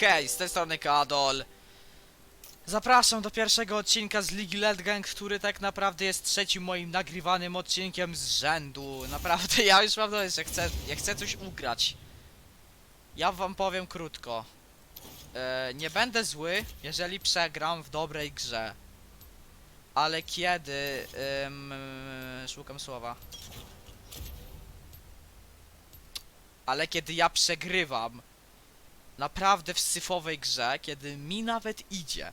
Hej, z tej strony Kadol. Zapraszam do pierwszego odcinka z Ligi Legend, który tak naprawdę jest trzecim moim nagrywanym odcinkiem z rzędu. Naprawdę, ja już mam dość, że chcę, ja chcę coś ugrać. Ja wam powiem krótko. E, nie będę zły, jeżeli przegram w dobrej grze. Ale kiedy... Ym, szukam słowa. Ale kiedy ja przegrywam naprawdę w syfowej grze, kiedy mi nawet idzie.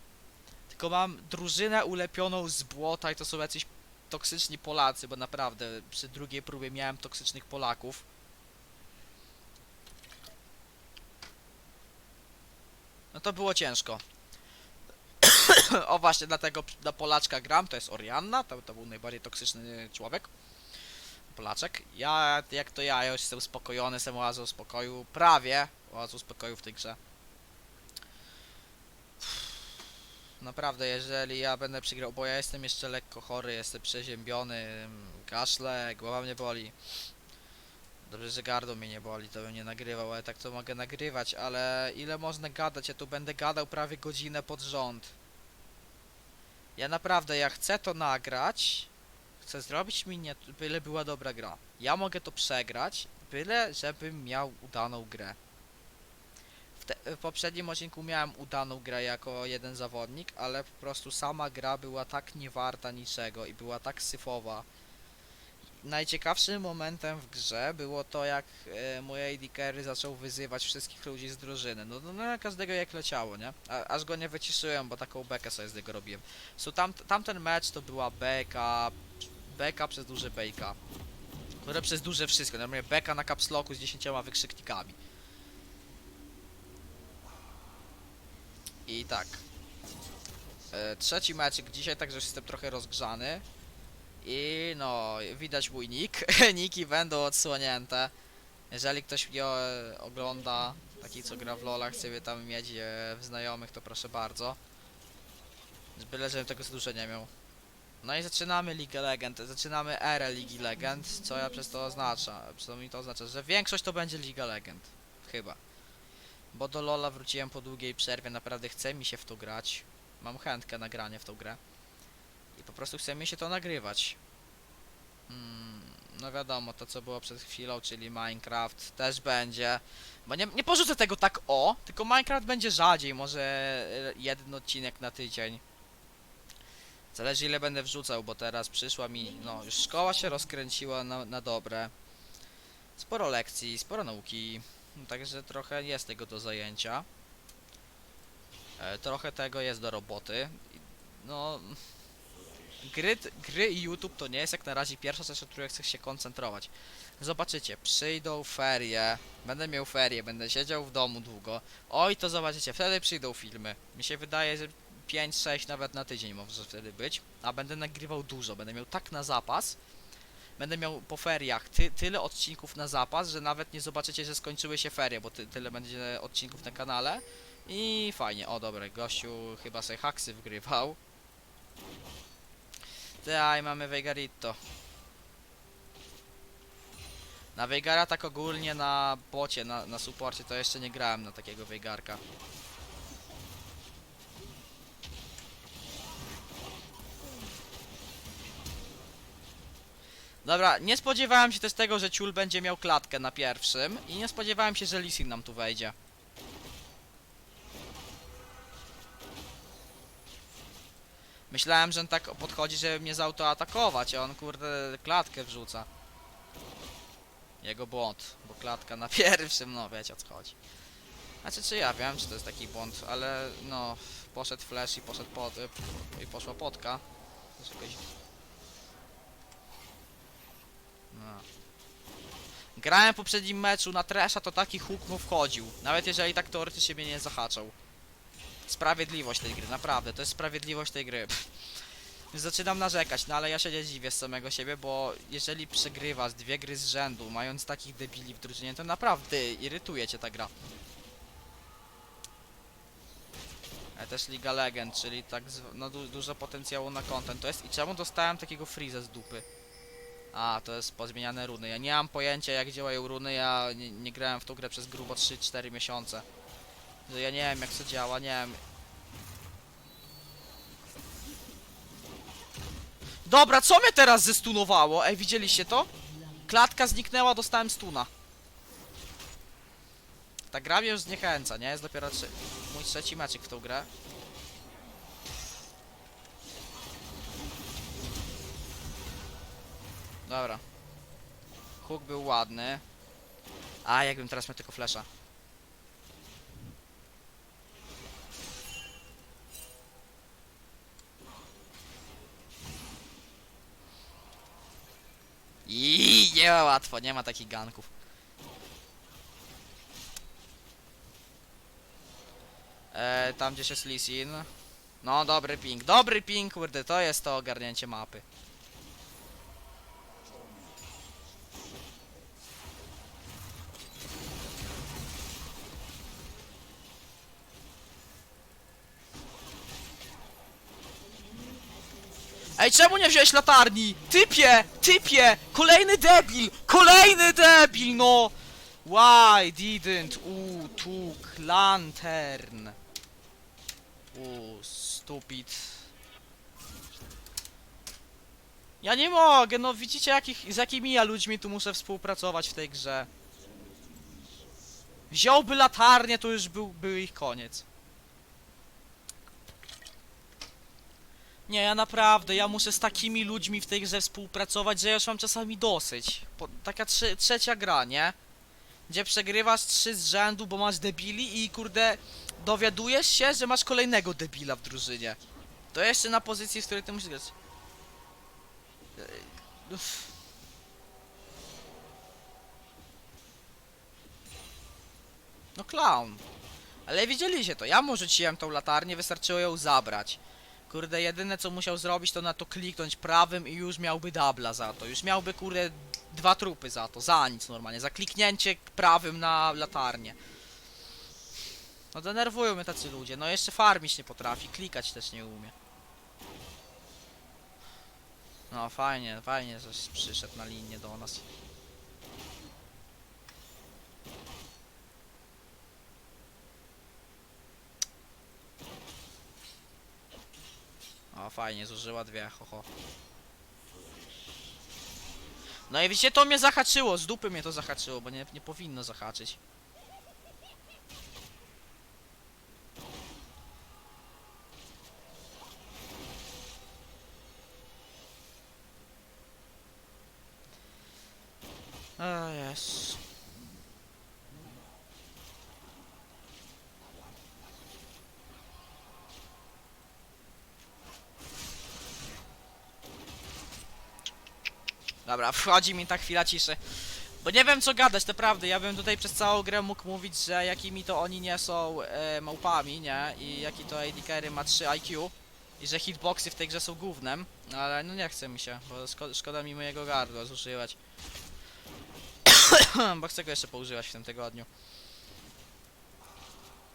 Tylko mam drużynę ulepioną z błota i to są jacyś toksyczni Polacy, bo naprawdę przy drugiej próbie miałem toksycznych Polaków. No to było ciężko. o właśnie, dlatego na Polaczka gram, to jest Orianna, to, to był najbardziej toksyczny człowiek. Polaczek. Ja, jak to ja, ja już jestem uspokojony, jestem oazą spokoju, prawie oazą spokoju w tej grze. Naprawdę, jeżeli ja będę przegrał, bo ja jestem jeszcze lekko chory, jestem przeziębiony, kaszle, głowa mnie boli. Dobrze, że gardło mnie nie boli, to bym nie nagrywał, ale tak to mogę nagrywać, ale ile można gadać? Ja tu będę gadał prawie godzinę pod rząd. Ja naprawdę, ja chcę to nagrać, chcę zrobić mi byle była dobra gra. Ja mogę to przegrać, byle żebym miał udaną grę. Te, w poprzednim odcinku miałem udaną grę jako jeden zawodnik, ale po prostu sama gra była tak niewarta niczego i była tak syfowa. Najciekawszym momentem w grze było to, jak e, mój AD Carry zaczął wyzywać wszystkich ludzi z drużyny. No, no, no każdego jak leciało, nie? A, aż go nie wyciszyłem, bo taką bekę sobie z niego robiłem. So, tam, tamten mecz to była beka, beka przez duże bejka. Które przez duże wszystko, normalnie beka na capsloku z 10 wykrzyknikami. I tak. E, trzeci meczek dzisiaj, także jestem trochę rozgrzany. I no, widać mój nick. Niki będą odsłonięte. Jeżeli ktoś mnie e, ogląda, taki co gra w LoLach, chce mnie tam mieć e, w znajomych, to proszę bardzo. Byle, żebym tego dużo nie miał. No i zaczynamy Ligę Legend, zaczynamy erę Ligi Legend, co ja przez to oznacza, co mi to oznacza, że większość to będzie Liga Legend, chyba. Bo do Lola wróciłem po długiej przerwie, naprawdę chce mi się w to grać, mam chętkę na granie w tą grę. I po prostu chce mi się to nagrywać. Mm, no wiadomo, to co było przed chwilą, czyli Minecraft też będzie. Bo nie, nie porzucę tego tak o, tylko Minecraft będzie rzadziej, może e, jeden odcinek na tydzień. Zależy ile będę wrzucał, bo teraz przyszła mi, no już szkoła się rozkręciła na, na dobre. Sporo lekcji, sporo nauki, no, także trochę jest tego do zajęcia. E, trochę tego jest do roboty. No, gry, gry i YouTube to nie jest jak na razie pierwsza rzecz, na której chcę się koncentrować. Zobaczycie, przyjdą ferie, będę miał ferie, będę siedział w domu długo. Oj, to zobaczycie, wtedy przyjdą filmy. Mi się wydaje, że 5-6 nawet na tydzień może wtedy być, a będę nagrywał dużo, będę miał tak na zapas, będę miał po feriach ty, tyle odcinków na zapas, że nawet nie zobaczycie, że skończyły się ferie, bo ty, tyle będzie odcinków na kanale i fajnie, o dobra, gościu chyba sobie haksy wgrywał. Daj, mamy Veigarito. Na Veigara tak ogólnie na bocie, na, na supporcie to jeszcze nie grałem na takiego Veigarka. Dobra, nie spodziewałem się też tego, że Ciul będzie miał klatkę na pierwszym i nie spodziewałem się, że Lisin nam tu wejdzie. Myślałem, że on tak podchodzi, żeby mnie zautoatakować, a on kurde klatkę wrzuca. Jego błąd, bo klatka na pierwszym, no wiecie o co chodzi. Znaczy, czy ja wiem, czy to jest taki błąd, ale no, poszedł flash i poszedł pod, i poszła potka. To jest no. Grałem w poprzednim meczu na Tresha, to taki huk mu wchodził. Nawet jeżeli tak teoretycznie mnie nie zahaczał. Sprawiedliwość tej gry, naprawdę, to jest sprawiedliwość tej gry. Zaczynam narzekać, no ale ja się nie dziwię z samego siebie, bo jeżeli przegrywa z dwie gry z rzędu, mając takich debili w drużynie, to naprawdę irytuje cię ta gra. Ale też Liga Legend, czyli tak no, du dużo potencjału na content to jest. I czemu dostałem takiego freeza z dupy? A, to jest pozmieniane runy. Ja nie mam pojęcia jak działają runy, ja nie, nie grałem w tą grę przez grubo 3-4 miesiące. Że ja nie wiem jak to działa, nie wiem. Dobra, co mnie teraz zestunowało? Ej, widzieliście to? Klatka zniknęła, dostałem stuna. Ta gra mnie już zniechęca, nie? Jest dopiero trzy... mój trzeci meczek w tą grę. Dobra. Hook był ładny. A, jakbym teraz miał tylko flesza. I nie ma łatwo, nie ma takich ganków. E, tam gdzieś jest Lisin. No, dobry ping. Dobry ping, kurde, to jest to ogarnięcie mapy. Ej, czemu nie wziąłeś latarni? Typie! Typie! Kolejny debil! Kolejny debil, no! Why didn't u took lantern? U stupid. Ja nie mogę, no widzicie jakich, z jakimi ja ludźmi tu muszę współpracować w tej grze. Wziąłby latarnię, to już był, był ich koniec. Nie, ja naprawdę, ja muszę z takimi ludźmi w tej grze współpracować, że ja już mam czasami dosyć. Po, taka trze trzecia gra, nie? Gdzie przegrywasz trzy z rzędu, bo masz debili i kurde dowiadujesz się, że masz kolejnego debila w drużynie. To jeszcze na pozycji, z której ty musisz grać. Uff. No clown. Ale widzieliście to, ja mu rzuciłem tą latarnię, wystarczyło ją zabrać. Kurde, jedyne co musiał zrobić to na to kliknąć prawym i już miałby dubla za to. Już miałby kurde dwa trupy za to, za nic normalnie, za kliknięcie prawym na latarnię. No denerwują mnie tacy ludzie, no jeszcze farmić nie potrafi, klikać też nie umie. No fajnie, fajnie, że przyszedł na linię do nas. O, fajnie, zużyła dwie, ho. No i widzicie, to mnie zahaczyło, z dupy mnie to zahaczyło, bo nie, nie powinno zahaczyć. A jest. Dobra, wchodzi mi ta chwila ciszy. Bo nie wiem co gadać, naprawdę. Ja bym tutaj przez całą grę mógł mówić, że jakimi to oni nie są e, małpami, nie? I jaki to AD Carry ma 3 IQ. I że hitboxy w tej grze są gównem. Ale no nie chce mi się, bo szko szkoda mi mojego gardła zużywać. bo chcę go jeszcze poużywać w tym tygodniu.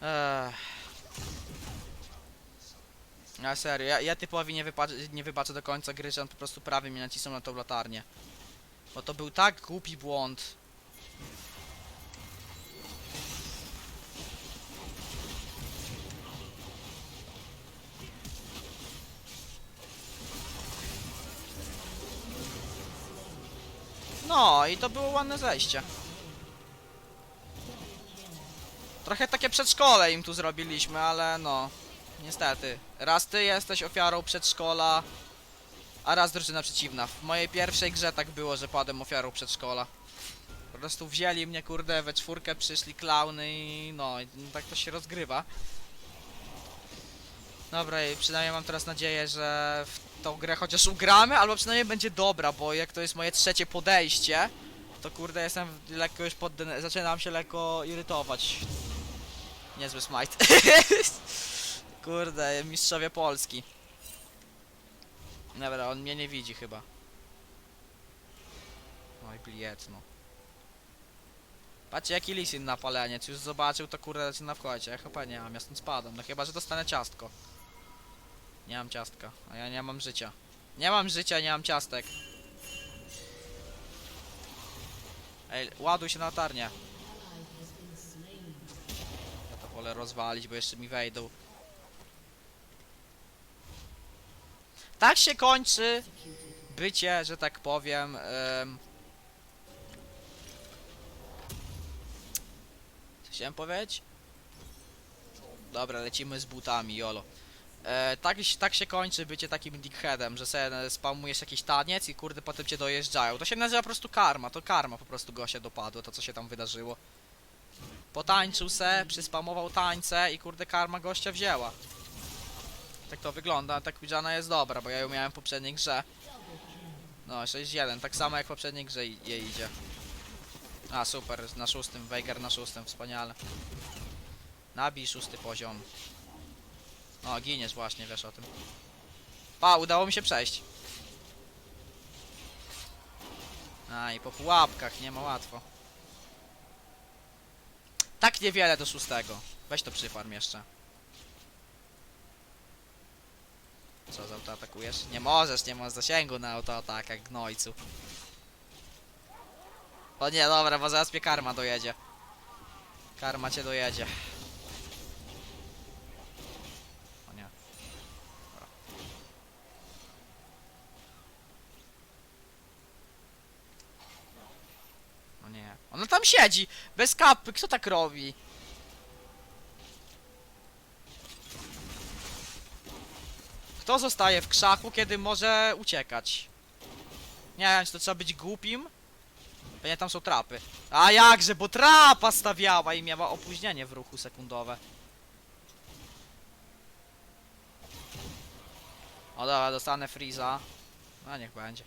Ech. A serio, ja, ja typowi nie, wypaczę, nie wybaczę do końca gry, że on po prostu prawie mnie nacisnął na tą latarnię. Bo to był tak głupi błąd. No i to było ładne zejście. Trochę takie przedszkole im tu zrobiliśmy, ale no. Niestety. Raz ty jesteś ofiarą przedszkola, a raz drużyna przeciwna. W mojej pierwszej grze tak było, że padłem ofiarą przedszkola. Po prostu wzięli mnie, kurde, we czwórkę przyszli klauny i no, i tak to się rozgrywa. Dobra, i przynajmniej mam teraz nadzieję, że w tą grę chociaż ugramy, albo przynajmniej będzie dobra, bo jak to jest moje trzecie podejście, to kurde jestem lekko już pod... zaczynam się lekko irytować. Niezły smite. kurde, mistrzowie Polski. Dobra, on mnie nie widzi chyba. Oj, bliet, no. Patrzcie jaki lisin na paleniec, już zobaczył to kurde zaczyna wchodzić, ja chyba nie mam, ja stąd spadam, no chyba, że dostanę ciastko. Nie mam ciastka, a ja nie mam życia. Nie mam życia, nie mam ciastek. Ej, ładuj się na latarnię. Ja to wolę rozwalić, bo jeszcze mi wejdą. Tak się kończy bycie, że tak powiem. em, Co chciałem powiedzieć? Dobra, lecimy z butami, jolo. E, tak, tak się kończy bycie takim dickheadem, że sobie spamujesz jakiś taniec i kurde potem cię dojeżdżają. To się nazywa po prostu karma, to karma po prostu go się dopadło, to co się tam wydarzyło. Potańczył se, przyspamował tańce i kurde karma gościa wzięła. Tak to wygląda, ta Quijana jest dobra, bo ja ją miałem w poprzedniej grze. No, 6-1, tak samo jak w poprzedniej grze jej idzie. A, super, na szóstym, Veigar na szóstym, wspaniale. Nabij szósty poziom. O, giniesz właśnie, wiesz o tym. Pa, udało mi się przejść. A, i po pułapkach, nie ma łatwo. Tak niewiele do szóstego. Weź to przyfarm jeszcze. Co, z auto atakujesz? Nie możesz, nie masz zasięgu na autoatakach, gnojcu. O nie, dobra, bo zaraz mnie karma dojedzie. Karma cię dojedzie. O nie. Dobra. O nie. Ona tam siedzi! Bez kapy, kto tak robi? Kto zostaje w krzaku, kiedy może uciekać? Nie wiem, czy to trzeba być głupim? Pewnie tam są trapy. A jakże, bo trapa stawiała i miała opóźnienie w ruchu sekundowe. O dobra, dostanę Freeza. No niech będzie.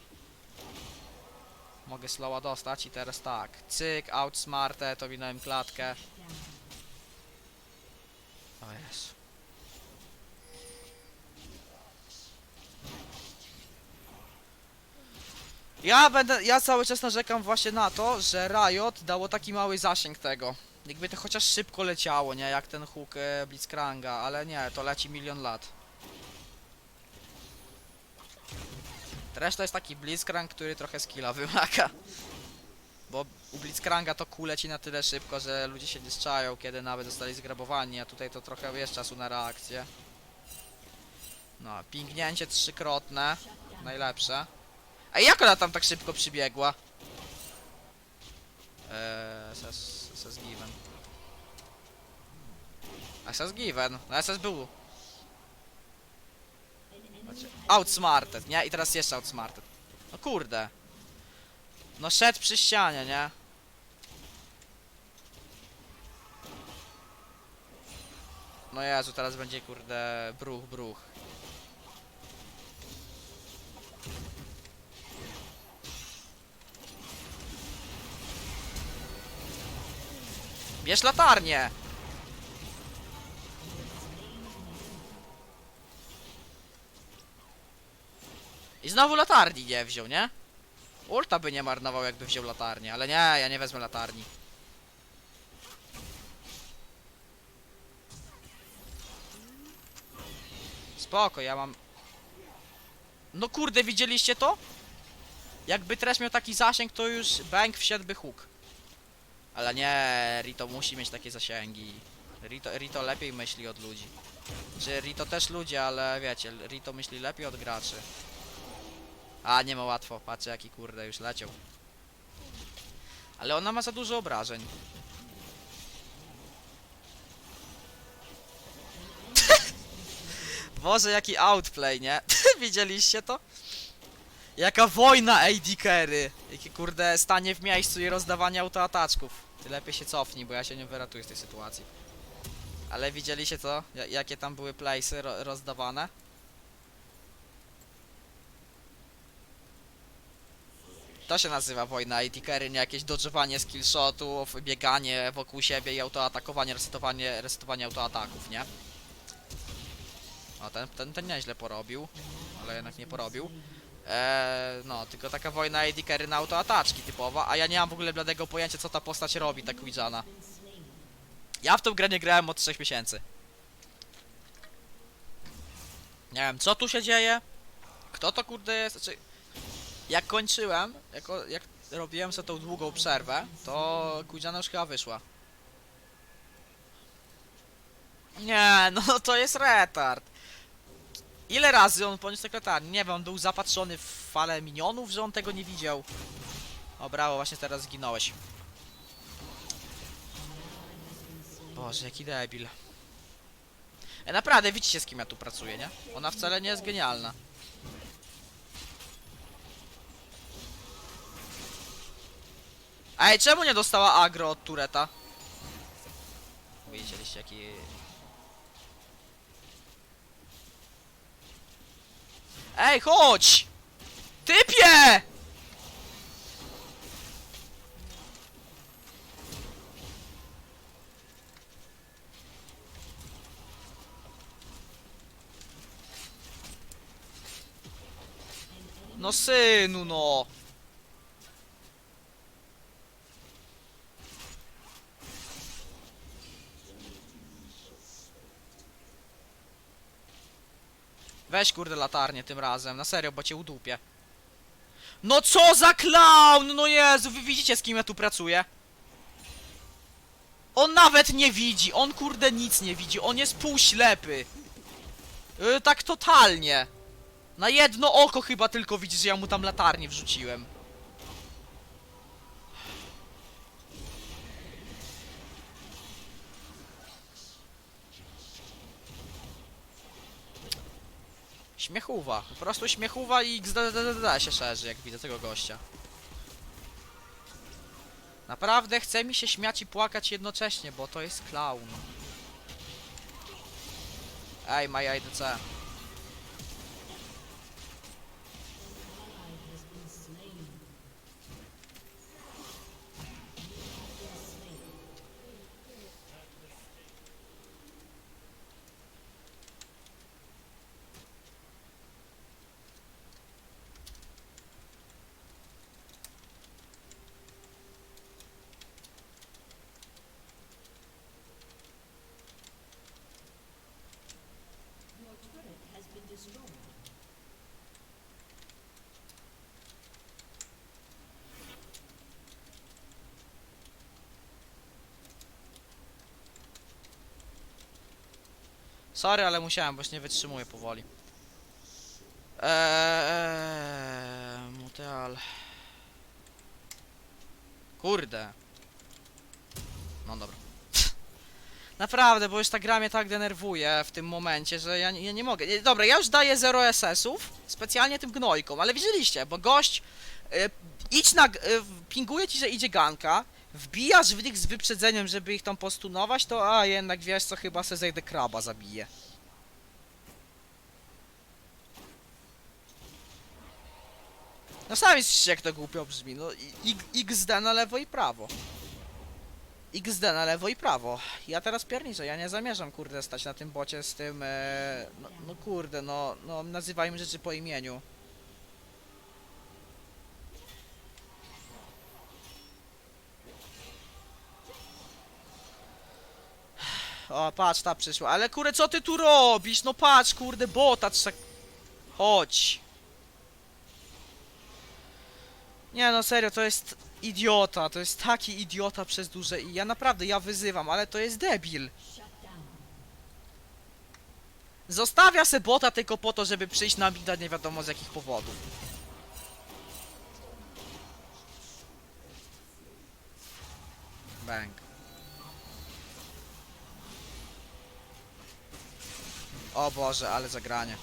Mogę slowa dostać i teraz tak. Cyk, outsmartę, to winąłem klatkę. O Jezu. Ja będę, ja cały czas narzekam właśnie na to, że Riot dało taki mały zasięg tego. Jakby to chociaż szybko leciało, nie? Jak ten hook e, Blitzcranga, ale nie, to leci milion lat. Reszta jest taki Blitzcrank, który trochę skilla wymaga. Bo u Blitzcranga to kule leci na tyle szybko, że ludzie się nie strzają, kiedy nawet zostali zgrabowani, a tutaj to trochę jest czasu na reakcję. No, pingnięcie trzykrotne. Najlepsze. A jak ona tam tak szybko przybiegła? Eee, SS given. SS given. No SS był. Znaczy, outsmarted, nie? I teraz jeszcze outsmarted. No kurde. No szedł przy ścianie, nie? No Jezu, teraz będzie kurde bruch, bruch. Bierz latarnię! I znowu latarni nie wziął, nie? Ulta by nie marnował jakby wziął latarnię, ale nie, ja nie wezmę latarni. Spoko, ja mam... No kurde, widzieliście to? Jakby Trash miał taki zasięg, to już bank wsiadłby hook. Ale nie, Rito musi mieć takie zasięgi. Rito, Rito lepiej myśli od ludzi. Czy Rito też ludzie, ale wiecie, Rito myśli lepiej od graczy. A, nie ma łatwo, patrzę jaki kurde już leciał. Ale ona ma za dużo obrażeń. Boże, jaki outplay, nie? Widzieliście to? Jaka wojna AD carry! Jakie kurde stanie w miejscu i rozdawanie autoataczków. Ty lepiej się cofnij, bo ja się nie wyratuję z tej sytuacji. Ale widzieliście? Ja- jakie tam były playsy ro rozdawane? To się nazywa wojna AD carry, nie jakieś dodżowanie skillshotów, bieganie wokół siebie i autoatakowanie, resetowanie, resetowanie autoataków, nie? O, ten, ten, ten nieźle porobił, ale jednak nie porobił. Eee, no, tylko taka wojna AD carry na autoataczki typowa, a ja nie mam w ogóle bladego pojęcia co ta postać robi, ta Quijana. Ja w tą grę nie grałem od 3 miesięcy. Nie wiem, co tu się dzieje? Kto to kurde jest? Znaczy, jak kończyłem, jako, jak robiłem sobie tą długą przerwę, to Quijana już chyba wyszła. Nie, no to jest retard. Ile razy on poniósł sekretarni? Nie wiem, on był zapatrzony w falę minionów, że on tego nie widział. O brawo, właśnie teraz zginąłeś. Boże, jaki debil. E, naprawdę, widzicie z kim ja tu pracuję, nie? Ona wcale nie jest genialna. Ej, czemu nie dostała agro od Tureta? Widzieliście jaki... Ej, chodź! Typie! No synu, no! Weź kurde latarnię tym razem, na serio, bo cię udupię. No co za clown! No Jezu, wy widzicie z kim ja tu pracuję? On nawet nie widzi, on kurde nic nie widzi, on jest półślepy. Yy, tak totalnie. Na jedno oko chyba tylko widzi, że ja mu tam latarnię wrzuciłem. Śmiechuwa, po prostu śmiechuwa i XDDD się szerzy, jak widzę tego gościa. Naprawdę chce mi się śmiać i płakać jednocześnie, bo to jest clown. Ej, Maja IDC. Sorry, ale musiałem, bo już nie wytrzymuję powoli. Eee, muteal. Kurde. No dobra. Naprawdę, bo już ta gra mnie tak denerwuje w tym momencie, że ja, ja nie mogę. Dobra, ja już daję 0 SS-ów specjalnie tym gnojkom, ale widzieliście, bo gość e, idź na... E, pinguje ci, że idzie ganka, wbijasz w nich z wyprzedzeniem, żeby ich tam postunować, to a jednak wiesz co, chyba se zejdę kraba zabije. No sami słyszycie jak to głupio brzmi, no XD na lewo i prawo. XD na lewo i prawo. Ja teraz pierniczę, ja nie zamierzam kurde stać na tym bocie z tym, e, no, no kurde, no, no nazywajmy rzeczy po imieniu. O, patrz, ta przyszła. Ale kurde, co ty tu robisz? No patrz, kurde, bota trzeba... Chodź. Nie no, serio, to jest idiota. To jest taki idiota przez duże i ja naprawdę, ja wyzywam, ale to jest debil. Zostawia se bota tylko po to, żeby przyjść na bida nie wiadomo z jakich powodów. Bang. O Boże, ale zagranie.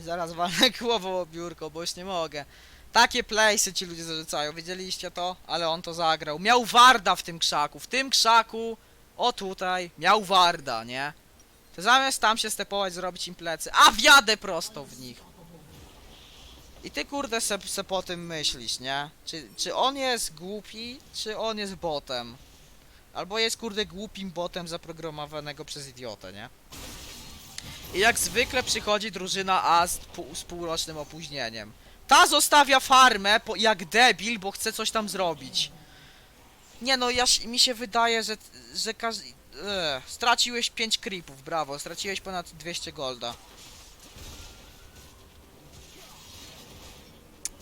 Zaraz walnę głową o biurko, bo już nie mogę. Takie playsy ci ludzie zarzucają, wiedzieliście to? Ale on to zagrał. Miał Warda w tym krzaku, w tym krzaku, o tutaj, miał Warda, nie? To zamiast tam się stepować, zrobić im plecy, a wjadę prosto w nich. I ty kurde se, se po tym myślisz, nie? Czy, czy on jest głupi, czy on jest botem? Albo jest kurde głupim botem zaprogramowanego przez idiotę, nie? I jak zwykle przychodzi drużyna A z, z półrocznym opóźnieniem. Ta zostawia farmę po, jak debil, bo chce coś tam zrobić. Nie no, ja, mi się wydaje, że, że każdy... Eee, straciłeś 5 creepów, brawo, straciłeś ponad 200 golda.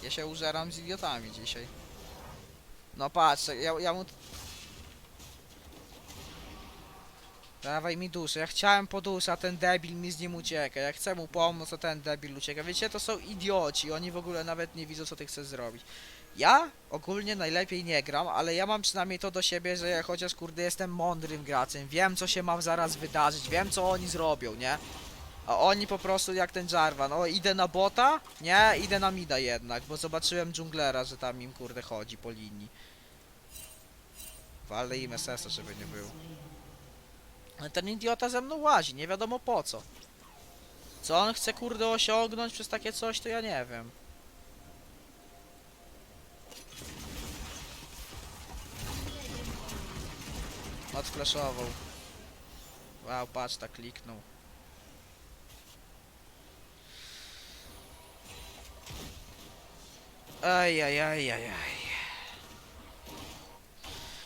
Ja się użeram z idiotami dzisiaj. No patrz, ja, ja mu... Dawaj mi duszę, ja chciałem po duszę, a ten debil mi z nim ucieka. Jak chcę mu pomóc, to ten debil ucieka. Wiecie, to są idioci, oni w ogóle nawet nie widzą, co ty chcesz zrobić. Ja ogólnie najlepiej nie gram, ale ja mam przynajmniej to do siebie, że ja chociaż kurde jestem mądrym graczem, wiem co się ma zaraz wydarzyć, wiem co oni zrobią, nie? A oni po prostu jak ten Jarvan, o idę na bota? Nie, idę na mida jednak, bo zobaczyłem dżunglera, że tam im kurde chodzi po linii. Walę im SS-a, żeby nie było. Ten idiota ze mną łazi, nie wiadomo po co. Co on chce kurde osiągnąć przez takie coś, to ja nie wiem. Odflashował. Wow, patrz, tak kliknął. Ej.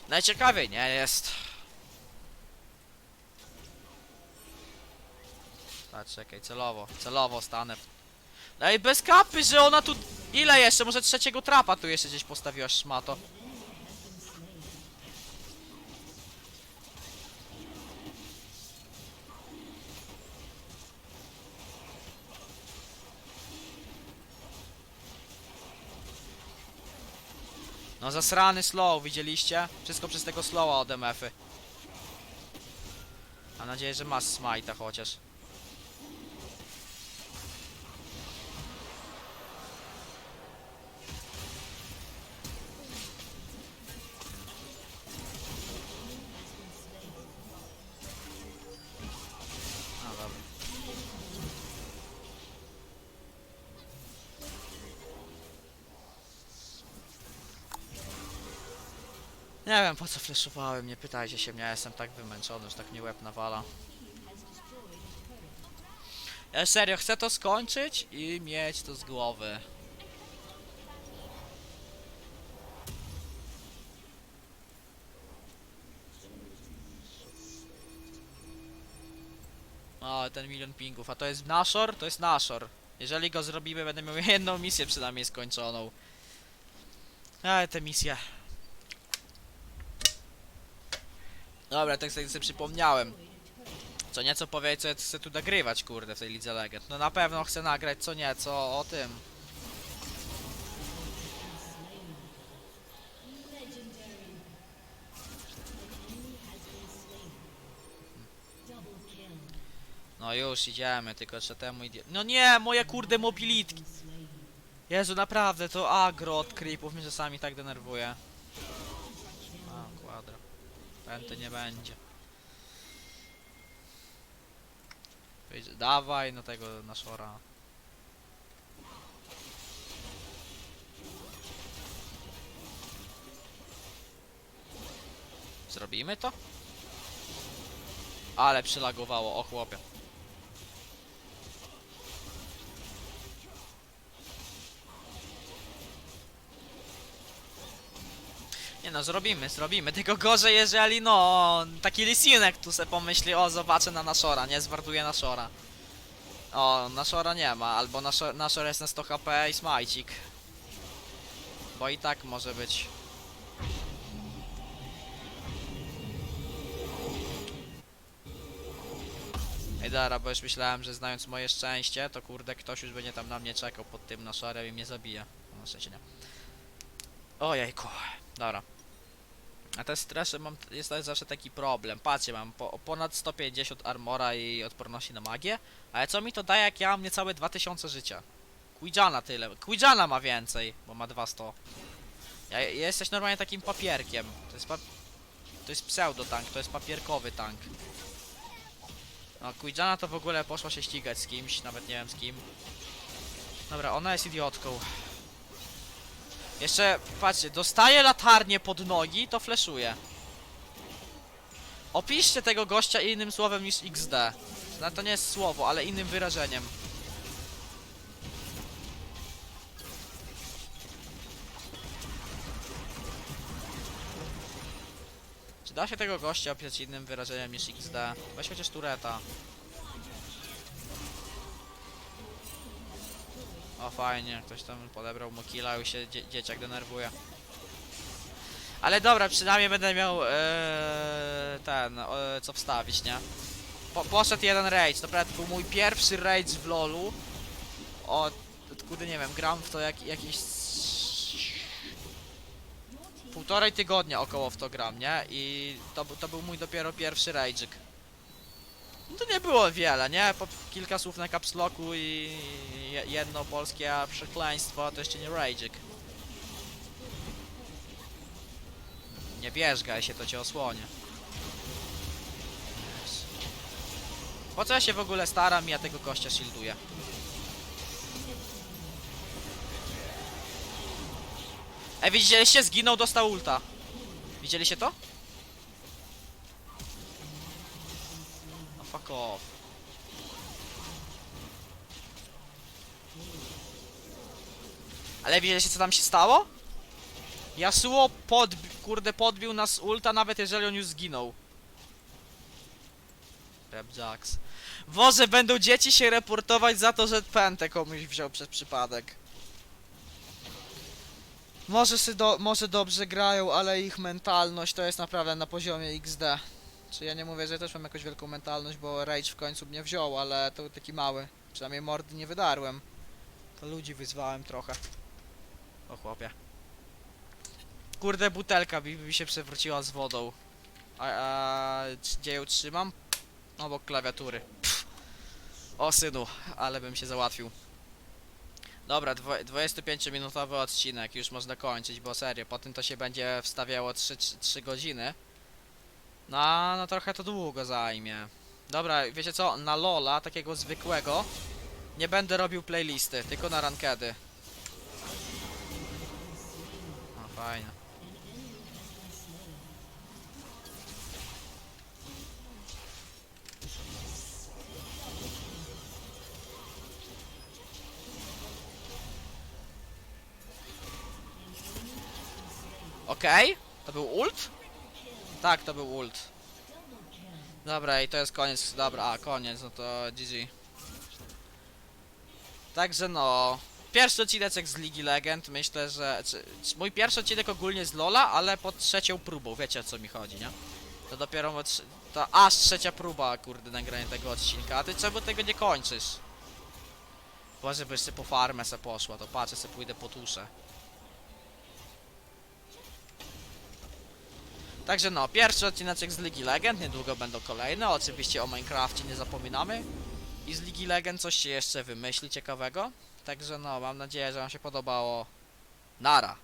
Najciekawiej nie jest. Czekaj, celowo, celowo stanę. Ej, bez kapy, że ona tu... Ile jeszcze? Może trzeciego trapa tu jeszcze gdzieś postawiłaś, szmato. No zasrany slow, widzieliście? Wszystko przez tego slowa od MF-y. Mam nadzieję, że masz smajta chociaż. Nie wiem po co fleszowałem, nie pytajcie się mnie, ja jestem tak wymęczony, że tak mnie łeb nawala. Ja serio, chcę to skończyć i mieć to z głowy. O, ten milion pingów, a to jest Nashor? To jest Nashor. Jeżeli go zrobimy, będę miał jedną misję przynajmniej skończoną. Ale te misje. Dobra, tak sobie, przypomniałem. Co nieco powiedzieć, co ja chcę tu nagrywać, kurde, w tej Lidze Legend. No na pewno chcę nagrać co nieco o tym. No już idziemy, tylko jeszcze temu idzie. No nie, moje kurde mobilitki. Jezu, naprawdę, to agro od creepów mnie czasami tak denerwuje. Pęty nie będzie. Wyjdzie- Dawaj no tego na szora. Zrobimy to? Ale przylagowało, o chłopie. Nie no, zrobimy, zrobimy. Tylko gorzej, jeżeli no, taki Lisinek tu se pomyśli, o zobaczę na Nashora, nie zwarduje Nashora. O, Nashora nie ma, albo Nashor, jest na 100 HP i smajcik. Bo i tak może być. Ej dara, bo już myślałem, że znając moje szczęście, to kurde ktoś już będzie tam na mnie czekał pod tym Nashorem i mnie zabije. No szczęście nie. Ojejku. Dobra. A te stresy mam, jest zawsze taki problem. Patrzcie, mam po, ponad 150 armora i odporności na magię, ale co mi to daje, jak ja mam niecałe 2000 życia? Quijana tyle. Quijana ma więcej, bo ma 200. Ja, ja jesteś normalnie takim papierkiem. To jest pa To jest pseudo tank, to jest papierkowy tank. No, Quijana to w ogóle poszła się ścigać z kimś, nawet nie wiem z kim. Dobra, ona jest idiotką. Jeszcze, patrzcie, dostaje latarnię pod nogi, to fleszuje. Opiszcie tego gościa innym słowem niż XD. No to nie jest słowo, ale innym wyrażeniem. Czy da się tego gościa opisać innym wyrażeniem niż XD? Weź chociaż tureta. O fajnie, ktoś tam podebrał mu killa i się dzie dzieciak denerwuje. Ale dobra, przynajmniej będę miał e, ten, e, co wstawić, nie? Po, poszedł jeden rage, to prawda, to był mój pierwszy rage w lolu. O, kurde nie wiem, gram w to jak, jakieś... Półtorej tygodnia około w to gram, nie? I to, to był mój dopiero pierwszy rage'ik. No to nie było wiele, nie? Po kilka słów na caps locku i je- jedno polskie przekleństwo, to jeszcze nie rage'ik. Nie wierzgaj się, to cię osłonie. Po co ja się w ogóle staram, ja tego gościa shielduję. Ej, widzieliście? Zginął, dostał ulta. Widzieliście to? Fuck off. Ale widzieliście co tam się stało? Yasuo podbi kurde podbił nas ulta nawet jeżeli on już zginął. Repjax. Woże będą dzieci się reportować za to, że pętę komuś wziął przez przypadek. Może, do, może dobrze grają, ale ich mentalność to jest naprawdę na poziomie XD. Czy ja nie mówię, że też mam jakąś wielką mentalność, bo Rage w końcu mnie wziął, ale to taki mały. Przynajmniej mordy nie wydarłem. To ludzi wyzwałem trochę. O chłopie. Kurde, butelka mi, mi się przewróciła z wodą. A, a gdzie ją trzymam? Obok klawiatury. Pff. O synu, ale bym się załatwił. Dobra, dwo- 25-minutowy odcinek, już można kończyć, bo serio, po tym to się będzie wstawiało 3, 3, 3 godziny. No, no trochę to długo zajmie. Dobra, wiecie co, na Lola, takiego zwykłego, nie będę robił playlisty, tylko na rankedy. O, fajnie. Okej, to był ult? Tak, to był ult. Dobra, i to jest koniec. Dobra, a koniec, no to GG. Także no. Pierwszy odcinek z Ligi Legend, myślę, że. Czy, czy mój pierwszy odcinek ogólnie z Lola, ale pod trzecią próbą, wiecie o co mi chodzi, nie? To dopiero to aż trzecia próba, kurde, nagrania tego odcinka, a ty czemu tego nie kończysz? Chyba, żeby jeszcze po farmę se poszła, to patrzę, se pójdę po tuszę. Także no, pierwszy odcineczek z Ligi Legend, niedługo będą kolejne, oczywiście o Minecrafcie nie zapominamy. I z Ligi Legend coś się jeszcze wymyśli ciekawego. Także no, mam nadzieję, że wam się podobało. Nara!